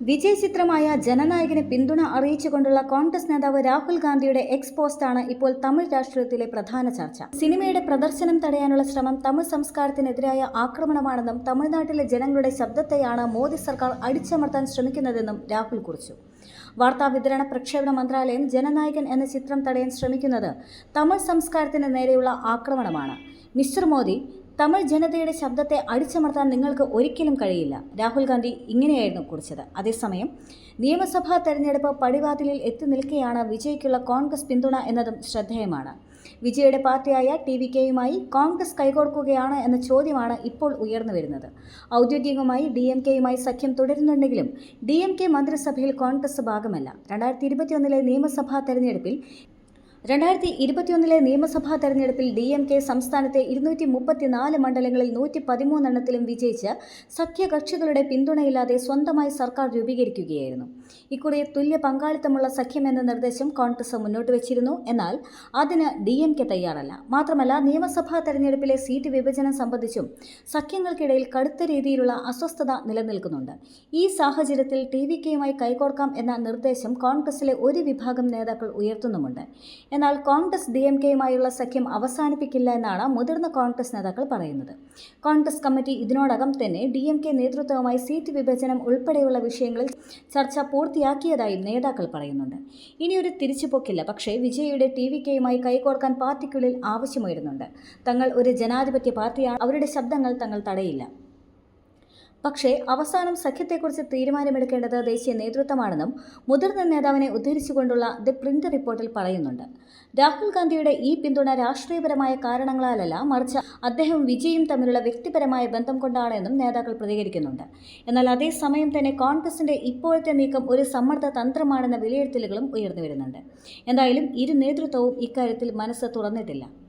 വിജയ് ചിത്രമായ ജനനായകന് പിന്തുണ അറിയിച്ചുകൊണ്ടുള്ള കോൺഗ്രസ് നേതാവ് രാഹുൽ ഗാന്ധിയുടെ എക്സ് പോസ്റ്റാണ് ഇപ്പോൾ തമിഴ് രാഷ്ട്രീയത്തിലെ പ്രധാന ചർച്ച. സിനിമയുടെ പ്രദർശനം തടയാനുള്ള ശ്രമം തമിഴ് സംസ്കാരത്തിനെതിരായ ആക്രമണമാണെന്നും തമിഴ്നാട്ടിലെ ജനങ്ങളുടെ ശബ്ദത്തെയാണ് മോദി സർക്കാർ അടിച്ചമർത്താൻ ശ്രമിക്കുന്നതെന്നും രാഹുൽ കുറിച്ചു. വാർത്താ വിതരണ പ്രക്ഷേപണ മന്ത്രാലയം ജനനായകൻ എന്ന ചിത്രം തടയാൻ ശ്രമിക്കുന്നത് തമിഴ് സംസ്കാരത്തിന് നേരെയുള്ള ആക്രമണമാണ്. മിസ്റ്റർ മോദി തമിഴ് ജനതയുടെ ശബ്ദത്തെ അടിച്ചമർത്താൻ നിങ്ങൾക്ക് ഒരിക്കലും കഴിയില്ല. രാഹുൽ ഗാന്ധി ഇങ്ങനെയായിരുന്നു കുറിച്ചത്. അതേസമയം നിയമസഭാ തെരഞ്ഞെടുപ്പ് പടിവാതിലിൽ എത്തി നിൽക്കെയാണ് വിജയ്ക്കുള്ള കോൺഗ്രസ് പിന്തുണ എന്നതും ശ്രദ്ധേയമാണ്. വിജയുടെ പാർട്ടിയായ ടി വി കെയുമായി കോൺഗ്രസ് കൈകോർക്കുകയാണ് എന്ന ചോദ്യമാണ് ഇപ്പോൾ ഉയർന്നു വരുന്നത്. ഔദ്യോഗികമായി ഡി എം കെയുമായി സഖ്യം തുടരുന്നുണ്ടെങ്കിലും ഡി എം കെ മന്ത്രിസഭയിൽ കോൺഗ്രസ് ഭാഗമല്ല. രണ്ടായിരത്തി ഇരുപത്തിയൊന്നിലെ നിയമസഭാ തെരഞ്ഞെടുപ്പിൽ രണ്ടായിരത്തി ഇരുപത്തിയൊന്നിലെ നിയമസഭാ തെരഞ്ഞെടുപ്പിൽ ഡി എം കെ സംസ്ഥാനത്തെ ഇരുന്നൂറ്റി മുപ്പത്തിനാല് മണ്ഡലങ്ങളിൽ നൂറ്റി പതിമൂന്നെണ്ണത്തിലും വിജയിച്ച് സഖ്യകക്ഷികളുടെ പിന്തുണയില്ലാതെ സ്വന്തമായി സർക്കാർ രൂപീകരിക്കുകയായിരുന്നു. ഇക്കുറി തുല്യ പങ്കാളിത്തമുള്ള സഖ്യം എന്ന നിർദ്ദേശം കോൺഗ്രസ് മുന്നോട്ട് വെച്ചിരുന്നു. എന്നാൽ അതിന് ഡി എം കെ തയ്യാറല്ല. മാത്രമല്ല നിയമസഭാ തെരഞ്ഞെടുപ്പിലെ സീറ്റ് വിഭജനം സംബന്ധിച്ചും സഖ്യങ്ങൾക്കിടയിൽ കടുത്ത രീതിയിലുള്ള അസ്വസ്ഥത നിലനിൽക്കുന്നുണ്ട്. ഈ സാഹചര്യത്തിൽ ടി വി കെയുമായി കൈകോർക്കാം എന്ന നിർദ്ദേശം കോൺഗ്രസിലെ ഒരു വിഭാഗം നേതാക്കൾ ഉയർത്തുന്നുമുണ്ട്. എന്നാൽ കോൺഗ്രസ് ഡി എം കെയുമായുള്ള സഖ്യം അവസാനിപ്പിക്കില്ല എന്നാണ് മുതിർന്ന കോൺഗ്രസ് നേതാക്കൾ പറയുന്നത്. കോൺഗ്രസ് കമ്മിറ്റി ഇതിനോടകം തന്നെ ഡി എം കെ നേതൃത്വവുമായി സീറ്റ് വിഭജനം ഉൾപ്പെടെയുള്ള വിഷയങ്ങളിൽ ചർച്ച പൂർത്തിയാക്കിയതായും നേതാക്കൾ പറയുന്നുണ്ട്. ഇനിയൊരു തിരിച്ചുപോക്കില്ല. പക്ഷേ വിജയയുടെ ടി വി കെയുമായി കൈകോർക്കാൻ പാർട്ടിക്കുള്ളിൽ ആവശ്യമുയരുന്നുണ്ട്. തങ്ങൾ ഒരു ജനാധിപത്യ പാർട്ടിയാണ്. അവരുടെ ശബ്ദങ്ങൾ തങ്ങൾ തടയില്ല. പക്ഷേ അവസാനം സഖ്യത്തെക്കുറിച്ച് തീരുമാനമെടുക്കേണ്ടത് ദേശീയ നേതൃത്വമാണെന്നും മുതിർന്ന നേതാവിനെ ഉദ്ധരിച്ചുകൊണ്ടുള്ള ദി പ്രിന്റ് റിപ്പോർട്ടിൽ പറയുന്നുണ്ട്. രാഹുൽ ഗാന്ധിയുടെ ഈ പിന്തുണ രാഷ്ട്രീയപരമായ കാരണങ്ങളാലല്ല മറിച്ച് അദ്ദേഹം വിജയും തമ്മിലുള്ള വ്യക്തിപരമായ ബന്ധം കൊണ്ടാണെന്നും നേതാക്കൾ പ്രതികരിക്കുന്നുണ്ട്. എന്നാൽ അതേസമയം തന്നെ കോൺഗ്രസിന്റെ ഇപ്പോഴത്തെ നീക്കം ഒരു സമ്മർദ്ദ തന്ത്രമാണെന്ന വിലയിരുത്തലുകളും ഉയർന്നു വരുന്നുണ്ട്. എന്തായാലും ഇരു നേതൃത്വവും ഇക്കാര്യത്തിൽ മനസ്സ് തുറന്നിട്ടില്ല.